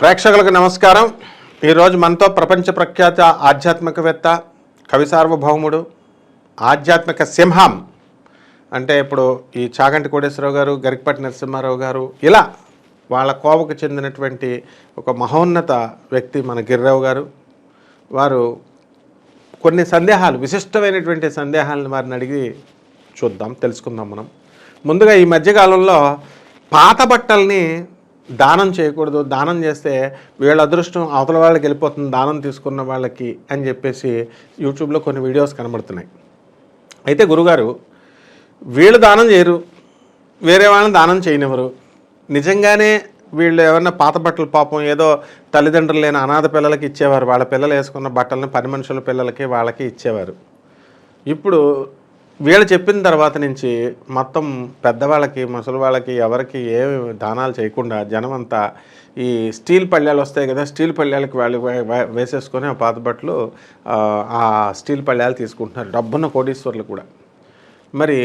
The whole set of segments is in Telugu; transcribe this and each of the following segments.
ప్రేక్షకులకు నమస్కారం. ఈరోజు మనతో ప్రపంచ ప్రఖ్యాత ఆధ్యాత్మికవేత్త కవి సార్వభౌముడు ఆధ్యాత్మిక సింహం అంటే ఇప్పుడు ఈ చాగంటి కోటేశ్వరరావు గారు గరికపాటి నరసింహారావు గారు ఇలా వాళ్ళ కోవకు చెందినటువంటి ఒక మహోన్నత వ్యక్తి మన గిర్రావు గారు. వారు కొన్ని సందేహాలు విశిష్టమైనటువంటి సందేహాలను వారిని అడిగి చూద్దాం తెలుసుకుందాం మనం. ముందుగా ఈ మధ్యకాలంలో పాత బట్టల్ని దానం చేయకూడదు దానం చేస్తే వీళ్ళ అదృష్టం అవతల వాళ్ళకి వెళ్ళిపోతుంది దానం తీసుకున్న వాళ్ళకి అని చెప్పేసి యూట్యూబ్లో కొన్ని వీడియోస్ కనబడుతున్నాయి. అయితే గురుగారు వీళ్ళు దానం చేయరు వేరే వాళ్ళని దానం చేయనివ్వరు. నిజంగానే వీళ్ళు ఏమన్నా పాత బట్టలు పాపం ఏదో తల్లిదండ్రులు లేని అనాథ పిల్లలకి ఇచ్చేవారు వాళ్ళ పిల్లలు వేసుకున్న బట్టలను పని మనుషుల పిల్లలకి వాళ్ళకి ఇచ్చేవారు. ఇప్పుడు వీళ్ళు చెప్పిన తర్వాత నుంచి మొత్తం పెద్దవాళ్ళకి ముసలి వాళ్ళకి ఎవరికి ఏమి దానాలు చేయకుండా జనం అంతా ఈ స్టీల్ పళ్ళాలు వస్తాయి కదా స్టీల్ పళ్ళాలకి వాళ్ళు వేసేసుకొని ఆ పాత బట్టలు ఆ, ఆ స్టీల్ పళ్ళాలు తీసుకుంటున్నారు డబ్బున్న కోటీశ్వర్లు కూడా. మరి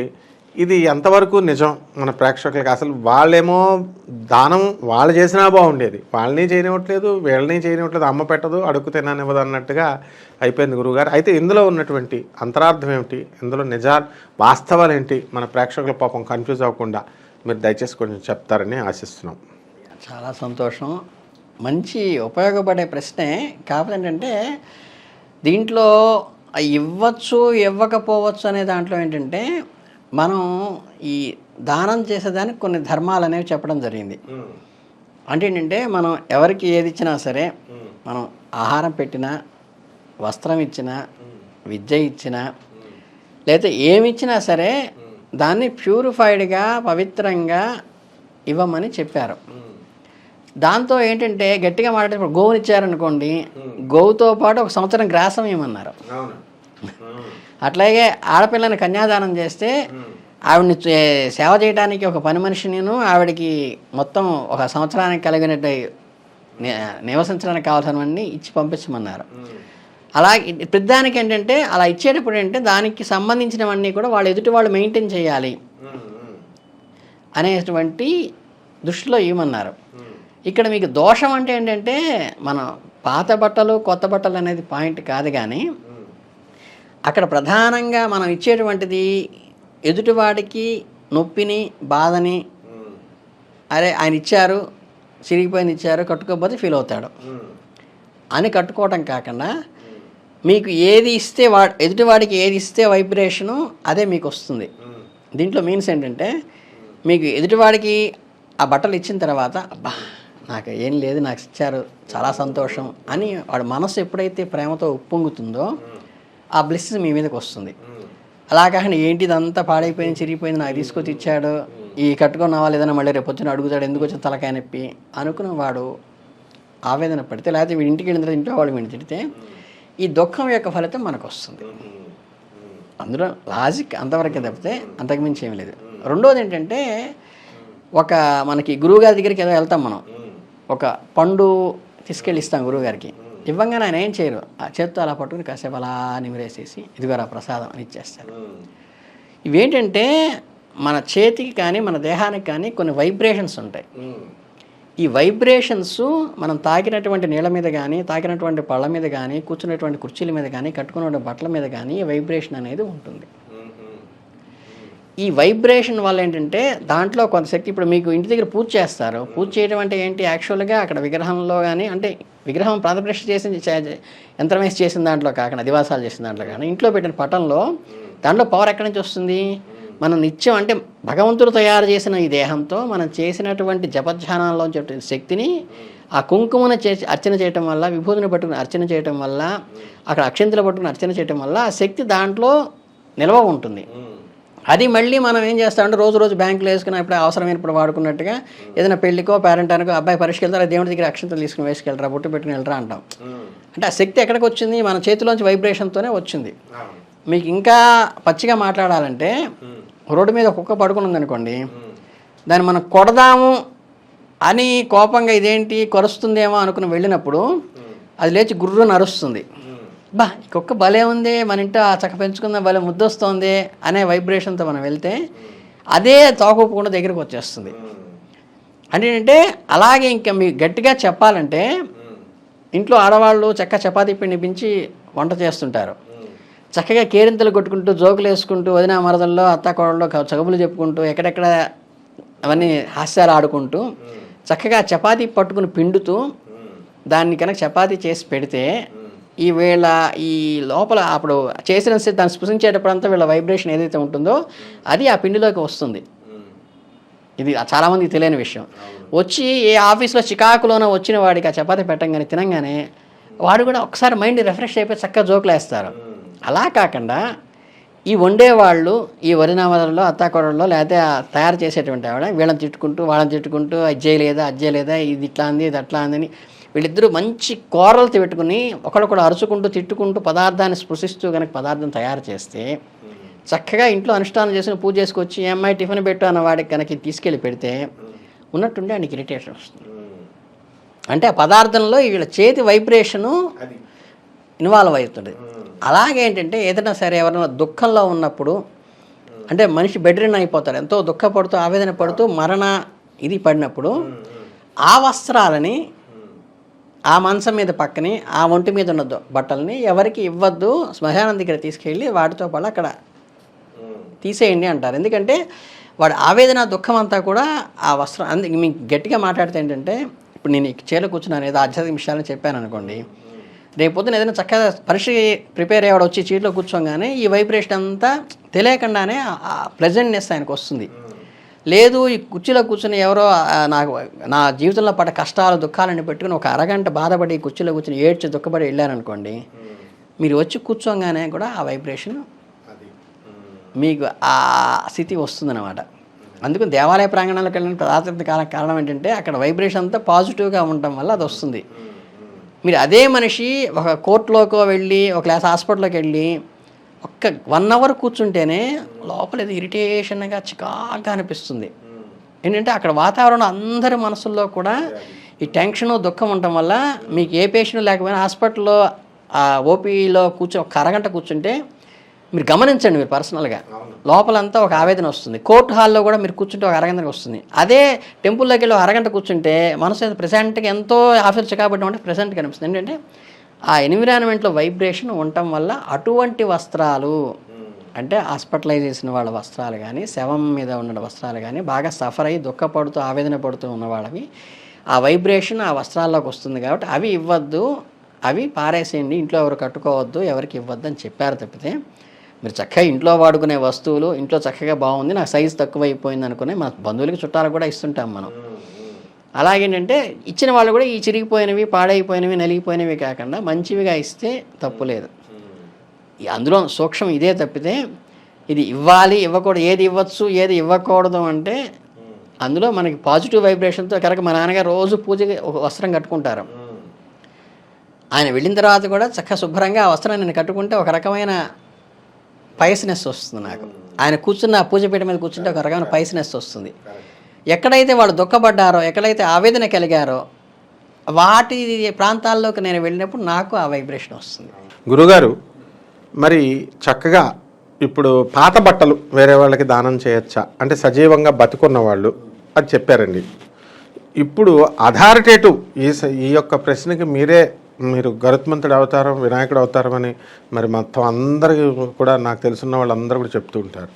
ఇది ఎంతవరకు నిజం మన ప్రేక్షకులకి? అసలు వాళ్ళేమో దానం వాళ్ళు చేసినా బాగుండేది. వాళ్ళని చేయనివ్వట్లేదు వీళ్ళని చేయనివ్వట్లేదు అమ్మ పెట్టదు అడుగు తిననివ్వదు అన్నట్టుగా అయిపోయింది గురువుగారు. అయితే ఇందులో ఉన్నటువంటి అంతరార్థం ఏమిటి? ఇందులో నిజా వాస్తవాలు ఏంటి? మన ప్రేక్షకుల పాపం కన్ఫ్యూజ్ అవ్వకుండా మీరు దయచేసి కొంచెం చెప్తారని ఆశిస్తున్నాం. చాలా సంతోషం. మంచి ఉపయోగపడే ప్రశ్నే కాకపోతే ఏంటంటే దీంట్లో ఇవ్వచ్చు ఇవ్వకపోవచ్చు అనే దాంట్లో ఏంటంటే మనం ఈ దానం చేసేదానికి కొన్ని ధర్మాలు అనేవి చెప్పడం జరిగింది. అంటే ఏంటంటే మనం ఎవరికి ఏది ఇచ్చినా సరే మనం ఆహారం పెట్టినా వస్త్రం ఇచ్చినా విద్య ఇచ్చినా లేకపోతే ఏమి ఇచ్చినా సరే దాన్ని ప్యూరిఫైడ్గా పవిత్రంగా ఇవ్వమని చెప్పారు. దాంతో ఏంటంటే గట్టిగా మాట్లాడితే ఇప్పుడు గోవుని ఇచ్చారనుకోండి గోవుతో పాటు ఒక సంవత్సరం గ్రాసం ఇవ్వమన్నారు. అట్లాగే ఆడపిల్లని కన్యాదానం చేస్తే ఆవిడని చే- సేవ చేయడానికి ఒక పని మనిషినిను ఆవిడకి మొత్తం ఒక సంవత్సరానికి కలిగినట్టు ని- నివసించడానికి కావాల్సినవన్నీ ఇచ్చి పంపించమన్నారు. అలా ప్రతిదానికి ఏంటంటే అలా ఇచ్చేటప్పుడు ఏంటంటే దానికి సంబంధించినవన్నీ కూడా వాళ్ళు ఎదుటి వాళ్ళు మెయింటైన్ చేయాలి. అనేటువంటి దృష్టిలో ఇవ్వమన్నారు. ఇక్కడ మీకు దోషం అంటే ఏంటంటే మనం పాత బట్టలు కొత్త బట్టలు అనేది పాయింట్ కాదు కానీ అక్కడ ప్రధానంగా మనం ఇచ్చేటువంటిది ఎదుటివాడికి నొప్పిని బాధని అరే ఆయన ఇచ్చారు చిరిగిపోయింది ఇచ్చారు కట్టుకోకపోతే ఫీల్ అవుతాడు. అని కట్టుకోవటం కాకుండా మీకు ఏది ఇస్తే వా ఎదుటివాడికి ఏది ఇస్తే వైబ్రేషను అదే మీకు వస్తుంది. దీంట్లో మీన్స్ ఏంటంటే మీకు ఎదుటివాడికి ఆ బట్టలు ఇచ్చిన తర్వాత అబ్బా నాకు ఏం లేదు నాకు ఇచ్చారు చాలా సంతోషం అని వాడు మనసు ఎప్పుడైతే ప్రేమతో ఉప్పొంగుతుందో ఆ బ్లెస్ మీ మీదకి వస్తుంది. అలా కాకుండా ఏంటి ఇదంతా పాడైపోయింది చిరిగిపోయింది నాకు తీసుకొచ్చి ఇచ్చాడు ఈ కట్టుకున్న వాళ్ళు మళ్ళీ రేపు వచ్చిన అడుగుతాడు ఎందుకు వచ్చిన తలకాయ నొప్పి అనుకున్న వాడు ఆవేదన పడితే లేకపోతే వీడి ఇంటికి వెళ్ళిన ఇంట్లో వాళ్ళు వీడిని తిడితే ఈ దుఃఖం యొక్క ఫలితం మనకు వస్తుంది. అందులో లాజిక్ అంతవరకే తప్పితే అంతకుమించి ఏం లేదు. రెండోది ఏంటంటే ఒక మనకి గురువుగారి దగ్గరికి ఏదో వెళ్తాం మనం. ఒక పండు తీసుకెళ్ళి ఇస్తాం గురువుగారికి ఇవ్వంగానే ఆయన ఏం చేయరు. ఆ చేత్తో అలా పట్టుకుని కాసేపు అలా నిమిరేసేసి ఇదిగోరా ప్రసాదం అని ఇచ్చేస్తారు. ఇవేంటంటే మన చేతికి కానీ మన దేహానికి కానీ కొన్ని వైబ్రేషన్స్ ఉంటాయి. ఈ వైబ్రేషన్స్ మనం తాకినటువంటి నీళ్ళ మీద కానీ తాకినటువంటి పళ్ళ మీద కానీ కూర్చున్నటువంటి కుర్చీల మీద కానీ కట్టుకున్న బట్టల మీద కానీ ఈ వైబ్రేషన్ అనేది ఉంటుంది. ఈ వైబ్రేషన్ వల్ల ఏంటంటే దాంట్లో కొంత శక్తి ఇప్పుడు మీకు ఇంటి దగ్గర పూజ చేస్తారు. పూజ చేయడం అంటే ఏంటి? యాక్చువల్గా అక్కడ విగ్రహంలో కానీ అంటే విగ్రహం ప్రాణప్రతిష్ఠ చేసిన యంత్రం వేసి చేసిన దాంట్లో కాకుండా దివాసాలు చేసిన దాంట్లో కానీ ఇంట్లో పెట్టిన పటంలో దాంట్లో పవర్ ఎక్కడి నుంచి వస్తుంది? మనం నిత్యం అంటే భగవంతుడు తయారు చేసిన ఈ దేహంతో మనం చేసినటువంటి జపధ్యానంలో శక్తిని ఆ కుంకుమను చేసి అర్చన చేయటం వల్ల విభూతిని పట్టుకుని అర్చన చేయటం వల్ల అక్కడ అక్షంతలు పట్టుకుని అర్చన చేయటం వల్ల ఆ శక్తి దాంట్లో నిల్వ ఉంటుంది. అది మళ్ళీ మనం ఏం చేస్తామంటే రోజు రోజు బ్యాంకులో వేసుకుని అప్పుడు అవసరమైనప్పుడు వాడుకున్నట్టుగా ఏదైనా పెళ్ళికో పేరెంట్ అనుకో అబ్బాయి పరీక్షకి వెళ్తారా దేవుడి దగ్గర అక్షంతలు తీసుకుని వేసుకెళ్ళరా బొట్టు పెట్టుకుని వెళ్ళరా అంటాం. అంటే ఆ శక్తి ఎక్కడికి వచ్చింది? మన చేతిలోంచి వైబ్రేషన్తోనే వచ్చింది. మీకు ఇంకా పచ్చిగా మాట్లాడాలంటే రోడ్డు మీద కుక్క పడుకుని ఉందనుకోండి దాన్ని మనం కొడదాము అని కోపంగా ఇదేంటి కొరుస్తుందేమో అనుకుని వెళ్ళినప్పుడు అది లేచి గుర్రు నరుస్తుంది. బా ఈ కుక్క భలే ఉంది మన ఇంట ఆ చక్క పెంచుకున్న భలే ముద్దొస్తోంది అనే వైబ్రేషన్తో మనం వెళ్తే అదే తోకకుండా దగ్గరకు వచ్చేస్తుంది. అంటే ఏంటంటే అలాగే ఇంకా మీకు గట్టిగా చెప్పాలంటే ఇంట్లో ఆడవాళ్ళు చక్క చపాతీ పిండిపించి వంట చేస్తుంటారు. చక్కగా కేరింతలు కొట్టుకుంటూ జోకులు వేసుకుంటూ వదిన మరదల్లో అత్త కోడల్లో చగబులు చెప్పుకుంటూ ఎక్కడెక్కడ అవన్నీ హాస్యాలు ఆడుకుంటూ చక్కగా చపాతీ పట్టుకుని పిండుతూ దాన్ని కనుక చపాతీ చేసి పెడితే ఈ వీళ్ళ ఈ లోపల అప్పుడు చేసిన దాన్ని స్పృశించేటప్పుడు అంతా వీళ్ళ వైబ్రేషన్ ఏదైతే ఉంటుందో అది ఆ పిండిలోకి వస్తుంది. ఇది చాలామందికి తెలియని విషయం. వచ్చి ఏ ఆఫీస్లో చికాకులోనో వచ్చిన వాడికి ఆ చపాతీ పెట్టంగానే తినంగానే వాడు కూడా ఒకసారి మైండ్ రిఫ్రెష్ అయిపోయి చక్కగా జోకులు వేస్తారు. అలా కాకుండా ఈ వండేవాళ్ళు ఈ వరినామలలో అత్తాకోడల్లో లేకపోతే తయారు చేసేటువంటి ఆవిడ వీళ్ళని తిట్టుకుంటూ వాళ్ళని తిట్టుకుంటూ అది చేయలేదా అది చేయలేదా ఇది ఇట్లా అంది ఇది అట్లా అందని వీళ్ళిద్దరూ మంచి కూరలతో పెట్టుకుని ఒకడొకడు అరుచుకుంటూ తిట్టుకుంటూ పదార్థాన్ని స్పృశిస్తూ కనుక పదార్థం తయారు చేస్తే చక్కగా ఇంట్లో అనుష్ఠానం చేసిన పూజ చేసుకొచ్చి "ఏ అమ్మాయి టిఫిన్ పెట్టు అన్న వాడికి కనుక తీసుకెళ్ళి పెడితే ఉన్నట్టుండి ఆయనకి ఇరిటేషన్ వస్తుంది. అంటే ఆ పదార్థంలో వీళ్ళ చేతి వైబ్రేషను ఇన్వాల్వ్ అవుతుంది. అలాగే ఏంటంటే ఏదైనా సరే ఎవరైనా దుఃఖంలో ఉన్నప్పుడు అంటే మనిషి బెడ్రిన్ అయిపోతారు ఎంతో దుఃఖపడుతూ ఆవేదన పడుతూ మరణ ఇది పడినప్పుడు ఆ వస్త్రాలని ఆ మంచం మీద పక్కని ఆ ఒంటి మీద ఉన్న బట్టల్ని ఎవరికి ఇవ్వద్దు శ్మశానం దగ్గర తీసుకెళ్ళి వాటితో పాటు అక్కడ తీసేయండి అంటారు. ఎందుకంటే వాడు ఆవేదన దుఃఖం అంతా కూడా ఆ వస్త్రం అందుకే మీకు గట్టిగా మాట్లాడితే ఏంటంటే ఇప్పుడు నేను చీర కూర్చున్నాను ఏదో ఆధ్యాత్మిక విషయాలను చెప్పాను అనుకోండి రేపు పొద్దున ఏదైనా చక్కగా పరీక్ష ప్రిపేర్ అయ్యేవాడు వచ్చి చీట్లో కూర్చోగానే ఈ వైబ్రేషన్ అంతా తెలియకుండానే ఆ ప్లెజెంట్నెస్ ఆయనకు వస్తుంది. లేదు ఈ కుర్చీలో కూర్చుని ఎవరో నాకు నా జీవితంలో పడ్డ కష్టాలు దుఃఖాలని పెట్టుకుని ఒక అరగంట బాధపడి కుర్చీలో కూర్చుని ఏడ్చి దుఃఖపడి వెళ్ళారనుకోండి మీరు వచ్చి కూర్చోగానే కూడా ఆ వైబ్రేషన్ అది. మీకు ఆ స్థితి వస్తుందన్నమాట. అందుకు దేవాలయ ప్రాంగణాలకు వెళ్ళిన ప్రాధాన్యత కాల కారణం ఏంటంటే అక్కడ వైబ్రేషన్ అంతా పాజిటివ్గా ఉండటం వల్ల అది వస్తుంది. మీరు అదే మనిషి ఒక కోర్టులోకో వెళ్ళి ఒక క్లాస్ హాస్పిటల్లోకి వెళ్ళి ఒక్క వన్ అవర్ కూర్చుంటేనే లోపల ఇది ఇరిటేషన్గా చికాగా అనిపిస్తుంది. ఏంటంటే అక్కడ వాతావరణం అందరి మనసుల్లో కూడా ఈ టెన్షన్ దుఃఖం ఉండటం వల్ల మీకు ఏ పేషెంట్ లేకపోయినా హాస్పిటల్లో ఆ ఓపీలో కూర్చో ఒక అరగంట కూర్చుంటే మీరు గమనించండి మీరు పర్సనల్గా. లోపలంతా ఒక ఆవేదన వస్తుంది. కోర్టు హాల్లో కూడా మీరు కూర్చుంటే ఒక అరగంటకి వస్తుంది. అదే టెంపుల్లోకి వెళ్ళి ఒక అరగంట కూర్చుంటే మనసు ప్రెసెంట్గా ఎంతో ఆఫీస్ అంటే ప్రెసెంట్గా అనిపిస్తుంది. ఏంటంటే ఆ ఎన్విరాన్మెంట్లో వైబ్రేషన్ ఉండటం వల్ల అటువంటి వస్త్రాలు అంటే హాస్పిటలైజ్ చేసిన వాళ్ళ వస్త్రాలు కానీ శవం మీద ఉన్న వస్త్రాలు కానీ బాగా సఫర్ అయ్యి దుఃఖపడుతూ ఆవేదన పడుతూ ఉన్న వాళ్ళవి ఆ వైబ్రేషన్ ఆ వస్త్రాల్లోకి వస్తుంది కాబట్టి అవి ఇవ్వద్దు అవి పారేసేయండి ఇంట్లో ఎవరు కట్టుకోవద్దు ఎవరికి ఇవ్వద్దు అని చెప్పారు తప్పితే మీరు చక్కగా ఇంట్లో వాడుకునే వస్తువులు ఇంట్లో చక్కగా బాగుంది నాకు సైజు తక్కువ అయిపోయింది అనుకునే మన బంధువులకి చుట్టాలకు కూడా ఇస్తుంటాం మనం. అలాగేంటంటే ఇచ్చిన వాళ్ళు కూడా ఈ చిరిగిపోయినవి పాడైపోయినవి నలిగిపోయినవి కాకుండా మంచివిగా ఇస్తే తప్పు లేదు. ఈ అందులో సూక్ష్మం ఇదే తప్పితే ఇది ఇవ్వాలి ఇవ్వకూడదు ఏది ఇవ్వచ్చు ఏది ఇవ్వకూడదు అంటే అందులో మనకి పాజిటివ్ వైబ్రేషన్తో కనుక మా నాన్నగారు రోజు పూజకి ఒక వస్త్రం కట్టుకుంటారు. ఆయన వెళ్ళిన తర్వాత కూడా చక్కగా శుభ్రంగా ఆ వస్త్రం నేను కట్టుకుంటే ఒక రకమైన పైస్నెస్ వస్తుంది నాకు. ఆయన కూర్చున్న ఆ పూజపీఠ మీద కూర్చుంటే ఒక రకమైన పైస్నెస్ వస్తుంది. ఎక్కడైతే వాళ్ళు దుఃఖపడ్డారో ఎక్కడైతే ఆవేదన కలిగారో వాటి ప్రాంతాల్లోకి నేను వెళ్ళినప్పుడు నాకు ఆ వైబ్రేషన్ వస్తుంది. గురుగారు మరి చక్కగా ఇప్పుడు పాత బట్టలు వేరే వాళ్ళకి దానం చేయొచ్చా? అంటే సజీవంగా బతుకున్న వాళ్ళు అది చెప్పారండి. ఇప్పుడు అథారిటేటివ్ ఈ ఈ యొక్క ప్రశ్నకి మీరే మీరు గరుత్మంతుడు అవతారం వినాయకుడు అవతారం అని మరి మొత్తం అందరికీ కూడా నాకు తెలుసున్న వాళ్ళందరూ కూడా చెప్తూ ఉంటారు.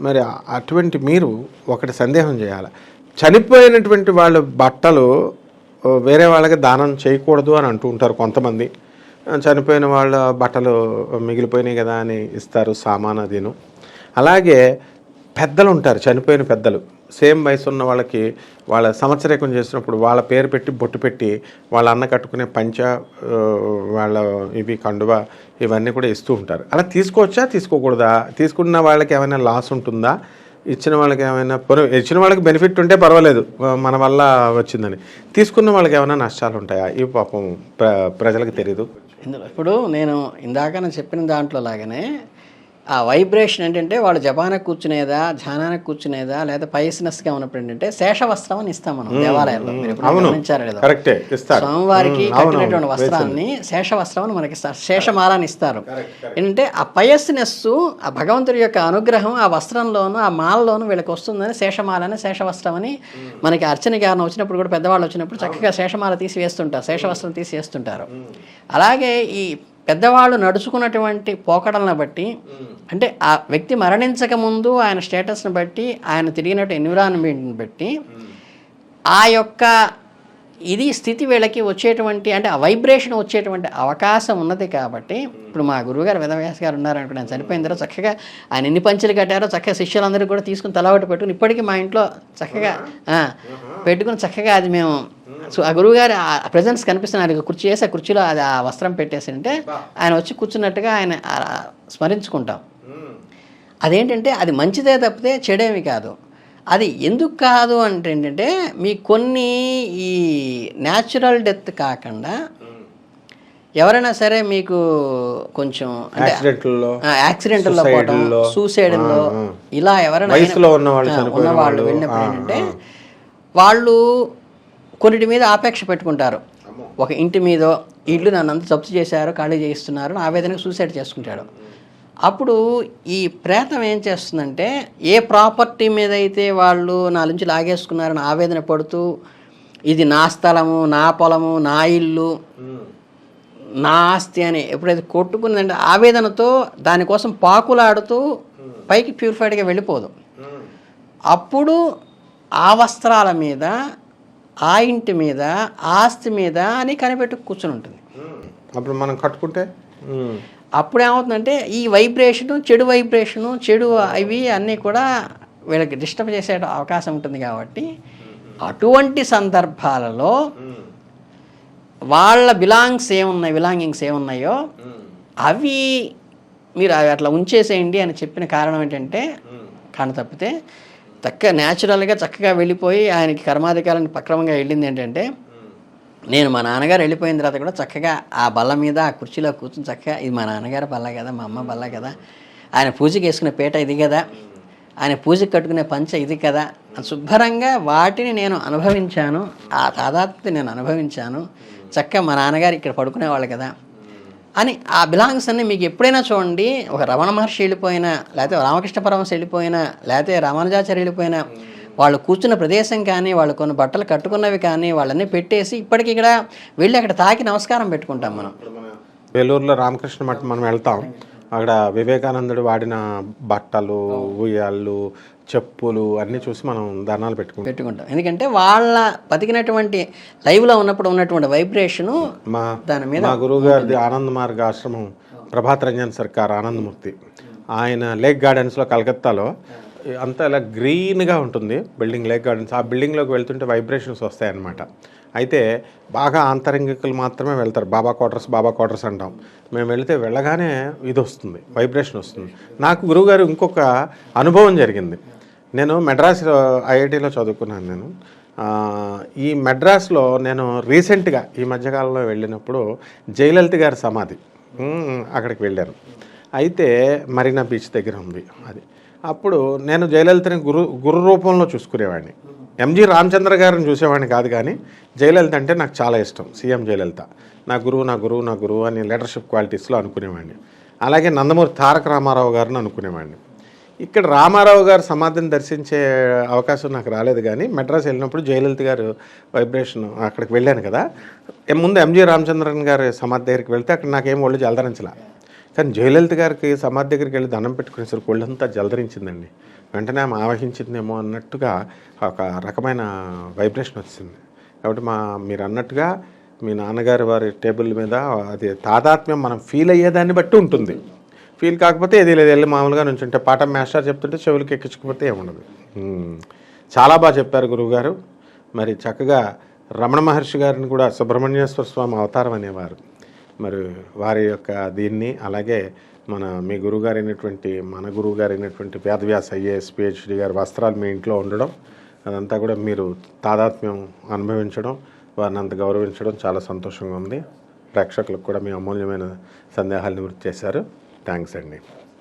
మరి అటువంటి మీరు ఒకటి సందేహం చేయాలి. చనిపోయినటువంటి వాళ్ళ బట్టలు వేరే వాళ్ళకి దానం చేయకూడదు అని అంటూ ఉంటారు కొంతమంది. చనిపోయిన వాళ్ళ బట్టలు మిగిలిపోయినాయి కదా అని ఇస్తారు సామాన్ అదిను. అలాగే పెద్దలు ఉంటారు చనిపోయిన పెద్దలు. సేమ్ వయసు ఉన్న వాళ్ళకి వాళ్ళ సంవత్సరేకం చేసినప్పుడు వాళ్ళ పేరు పెట్టి బొట్టు పెట్టి వాళ్ళ అన్న కట్టుకునే పంచ వాళ్ళ ఇవి కండువ ఇవన్నీ కూడా ఇస్తూ ఉంటారు. అలా తీసుకోవచ్చా? తీసుకోకూడదా? తీసుకున్న వాళ్ళకి ఏమైనా లాస్ ఉంటుందా? ఇచ్చిన వాళ్ళకి ఏమైనా పోనీ ఇచ్చిన వాళ్ళకి బెనిఫిట్ ఉంటే పర్వాలేదు. మన వల్ల వచ్చిందని. తీసుకున్న వాళ్ళకి ఏమైనా నష్టాలు ఉంటాయా? ఇవి పాపం ప్ర ప్రజలకు తెలియదు ఇందులో ఇప్పుడు నేను ఇందాక నేను చెప్పిన దాంట్లో లాగానే ఆ వైబ్రేషన్ ఏంటంటే వాళ్ళు జపానికి కూర్చునేదా ధ్యానానికి కూర్చునేదా లేదా పైసినస్గా ఉన్నప్పుడు ఏంటంటే శేషవస్త్రం అని ఇస్తాం మనం అవును. గమనించారో లేదో? స్వామివారికి కట్టినటువంటి. వస్త్రాన్ని శేషవస్త్రం అని మనకి ఇస్తారు. శేషమాలని ఇస్తారు. ఏంటంటే ఆ పయస్నెస్ ఆ భగవంతుడి యొక్క అనుగ్రహం ఆ వస్త్రంలోను ఆ మాలలోను వీళ్ళకి వస్తుందని శేషమాలని శేషవస్త్రం అని మనకి అర్చన గానం వచ్చినప్పుడు కూడా పెద్దవాళ్ళు వచ్చినప్పుడు చక్కగా శేషమాల తీసి వేస్తుంటారు శేషవస్త్రం తీసి వేస్తుంటారు. అలాగే ఈ పెద్దవాళ్ళు నడుచుకున్నటువంటి పోకడలను బట్టి అంటే ఆ వ్యక్తి మరణించక ముందు ఆయన స్టేటస్ని బట్టి ఆయన తిరిగినట్టు ఎన్విరాన్మెంట్ని బట్టి ఆ యొక్క ఇది స్థితి వీళ్ళకి వచ్చేటువంటి అంటే ఆ వైబ్రేషన్ వచ్చేటువంటి అవకాశం ఉన్నది కాబట్టి ఇప్పుడు మా గురువుగారు వేదవ్యాస్ గారు ఉన్నారు అనుకో నేను చనిపోయిన తర్వాత చక్కగా ఆయన ఎన్ని పంచులు కట్టారో చక్కగా శిష్యులందరూ కూడా తీసుకుని తలవాటు పెట్టుకుని ఇప్పటికీ మా ఇంట్లో చక్కగా పెట్టుకుని చక్కగా అది మేము సో ఆ గురువుగారు ఆ ప్రజెన్స్ కనిపిస్తున్న ఆయన కుర్చీ వేసి ఆ కుర్చీలో అది ఆ వస్త్రం పెట్టేసి అంటే ఆయన వచ్చి కూర్చున్నట్టుగా ఆయన స్మరించుకుంటాం. అదేంటంటే అది మంచిదే తప్పితే చెడేమి కాదు. అది ఎందుకు కాదు అంటే ఏంటంటే మీ కొన్ని ఈ న్యాచురల్ డెత్ కాకుండా ఎవరైనా సరే మీకు కొంచెం అంటే యాక్సిడెంట్లో పోవడం సూసైడ్లో. ఇలా ఎవరైనా వయసులో ఉన్న వాళ్ళు ఆ, చనిపోయిన ఉన్న వాళ్ళు వాళ్ళు, వెళ్ళినప్పుడు ఏంటంటే వాళ్ళు కొన్నిటి మీద ఆపేక్ష పెట్టుకుంటారు. ఒక ఇంటి మీదో ఇల్లు నన్ను అంత జప్తు చేశారు ఖాళీ చేయిస్తున్నారు ఆవేదనకు సూసైడ్ చేసుకుంటాడు. అప్పుడు ఈ ప్రేతం ఏం చేస్తుందంటే ఏ ప్రాపర్టీ మీద అయితే వాళ్ళు నా నుంచి లాగేసుకున్నారని ఆవేదన పడుతూ ఇది నా స్థలము నా పొలము నా ఇల్లు నా ఆస్తి అని ఎప్పుడైతే కొట్టుకుందంటే ఆవేదనతో దానికోసం పాకులాడుతూ పైకి ప్యూరిఫైడ్గా వెళ్ళిపోదు. అప్పుడు ఆ వస్త్రాల మీద ఆ ఇంటి మీద ఆస్తి మీద అని కనిపెట్టు కూర్చుని ఉంటుంది. అప్పుడు మనం కట్టుకుంటే? అప్పుడు ఏమవుతుందంటే ఈ వైబ్రేషను చెడు వైబ్రేషను చెడు అవి అన్నీ కూడా వీళ్ళకి డిస్టర్బ్ చేసే అవకాశం ఉంటుంది కాబట్టి అటువంటి సందర్భాలలో వాళ్ళ బిలాంగ్స్ ఏమున్నాయి బిలాంగింగ్స్ ఏమున్నాయో అవి మీరు అవి అట్లా ఉంచేసేయండి అని చెప్పిన కారణం ఏంటంటే కాని తప్పితే చక్క న్యాచురల్గా చక్కగా వెళ్ళిపోయి ఆయనకి కర్మాధికారాన్ని పక్రమంగా వెళ్ళింది ఏంటంటే నేను మా నాన్నగారు వెళ్ళిపోయిన తర్వాత కూడా చక్కగా ఆ బల్ల మీద ఆ కుర్చీలో కూర్చుని చక్కగా ఇది మా నాన్నగారు బల్ల కదా మా అమ్మ బల్ల కదా ఆయన పూజకి వేసుకునే పీట ఇది కదా ఆయన పూజకి కట్టుకునే పంచ ఇది కదా శుభ్రంగా వాటిని నేను అనుభవించాను ఆ తాదాత్మ్యత నేను అనుభవించాను చక్కగా మా నాన్నగారు ఇక్కడ పడుకునేవాళ్ళు కదా అని ఆ బిలాంగ్స్ అన్ని మీకు ఎప్పుడైనా చూడండి ఒక రమణ మహర్షి వెళ్ళిపోయినా లేకపోతే రామకృష్ణ పరమశ వెళ్ళిపోయినా లేకపోతే రామానుజాచార్య వెళ్ళిపోయినా వాళ్ళు కూర్చున్న ప్రదేశం కానీ వాళ్ళు కొన్ని బట్టలు కట్టుకున్నవి కానీ వాళ్ళన్నీ పెట్టేసి ఇప్పటికి ఇక్కడ వెళ్ళి అక్కడ తాకి నమస్కారం పెట్టుకుంటాం మనం వేలూరులో రామకృష్ణ మఠం మనం వెళ్తాం. అక్కడ వివేకానందుడు వాడిన బట్టలు ఉయ్యాళ్ళు చెప్పులు అన్నీ చూసి మనం దండాలు పెట్టుకుంటాం. పెట్టుకుంటాం. ఎందుకంటే వాళ్ళ బతికినటువంటి లైవ్లో ఉన్నప్పుడు ఉన్నటువంటి వైబ్రేషను మా దాని మీద మా గురువు గారిది ఆనంద్ మార్గ ఆశ్రమం ప్రభాత్ రంజన్ సర్కార్ ఆనందమూర్తి ఆయన లేక్ గార్డెన్స్లో కలకత్తాలో అంతా ఇలా గ్రీన్గా ఉంటుంది బిల్డింగ్ లేక్ గార్డెన్స్ ఆ బిల్డింగ్లోకి వెళ్తుంటే వైబ్రేషన్స్ వస్తాయన్నమాట. అయితే బాగా ఆంతరంగికులు మాత్రమే వెళ్తారు. బాబా క్వార్టర్స్ బాబా క్వార్టర్స్ అంటాం. మేము వెళితే వెళ్ళగానే ఇది వస్తుంది వైబ్రేషన్ వస్తుంది. నాకు గురువుగారు ఇంకొక అనుభవం జరిగింది. నేను మెడ్రాస్లో ఐఐటిలో చదువుకున్నాను నేను. ఈ మెడ్రాస్లో నేను రీసెంట్గా ఈ మధ్యకాలంలో వెళ్ళినప్పుడు జయలలిత గారి సమాధి. అక్కడికి వెళ్ళాను. అయితే మరీనా బీచ్ దగ్గర ఉంది అది. అప్పుడు నేను జయలలితని గురు గురు రూపంలో చూసుకునేవాడిని. ఎంజి రామచంద్ర గారిని చూసేవాడిని కాదు కానీ జయలలిత అంటే నాకు చాలా ఇష్టం సీఎం జయలలిత. నా గురువు నా గురువు నా గురువు అని లీడర్షిప్ క్వాలిటీస్లో అనుకునేవాడిని. అలాగే నందమూరి తారక రామారావు గారిని అనుకునేవాడిని. ఇక్కడ రామారావు గారు సమాధిని దర్శించే అవకాశం నాకు రాలేదు కానీ మెడ్రాస్ వెళ్ళినప్పుడు జయలలిత గారు వైబ్రేషన్ అక్కడికి వెళ్ళాను కదా. ముందు ఎంజి రామచంద్రన్ గారి సమాధి దగ్గరికి వెళ్తే అక్కడ నాకేం ఒళ్ళు జలధరించలా. కానీ జయలలిత గారికి సమాధి దగ్గరికి వెళ్ళి దండం పెట్టుకునేసరికి ఒళ్ళంతా జలధరించిందండి. వెంటనే ఆమె ఆవహించిందేమో అన్నట్టుగా ఒక రకమైన వైబ్రేషన్ వచ్చింది. కాబట్టి మా మీరు అన్నట్టుగా మీ నాన్నగారి వారి టేబుల్ మీద అది తాదాత్మ్యం మనం ఫీల్ అయ్యేదాన్ని బట్టి ఉంటుంది. ఫీల్ కాకపోతే ఏది లేదు వెళ్ళి మామూలుగా నుంచి ఉంటే పాఠం మాస్టర్ చెప్తుంటే చెవులకి ఎక్కించుకుపోతే ఏముండదు. చాలా బాగా చెప్పారు గురువుగారు. మరి చక్కగా రమణ మహర్షి గారిని కూడా సుబ్రహ్మణ్యేశ్వర స్వామి అవతారం అనేవారు. మరి వారి యొక్క దీన్ని అలాగే మన మీ గురువుగారు అయినటువంటి మన గురువుగారు అయినటువంటి వేదవ్యాస ఐఏఎస్ పిహెచ్డి గారి వస్త్రాలు మీ ఇంట్లో ఉండడం అదంతా కూడా మీరు తాదాత్మ్యం అనుభవించడం వారిని అంత గౌరవించడం చాలా సంతోషంగా ఉంది. ప్రేక్షకులకు కూడా మీ అమూల్యమైన సందేహాలు నివృత్తి చేశారు. థ్యాంక్స్ అండి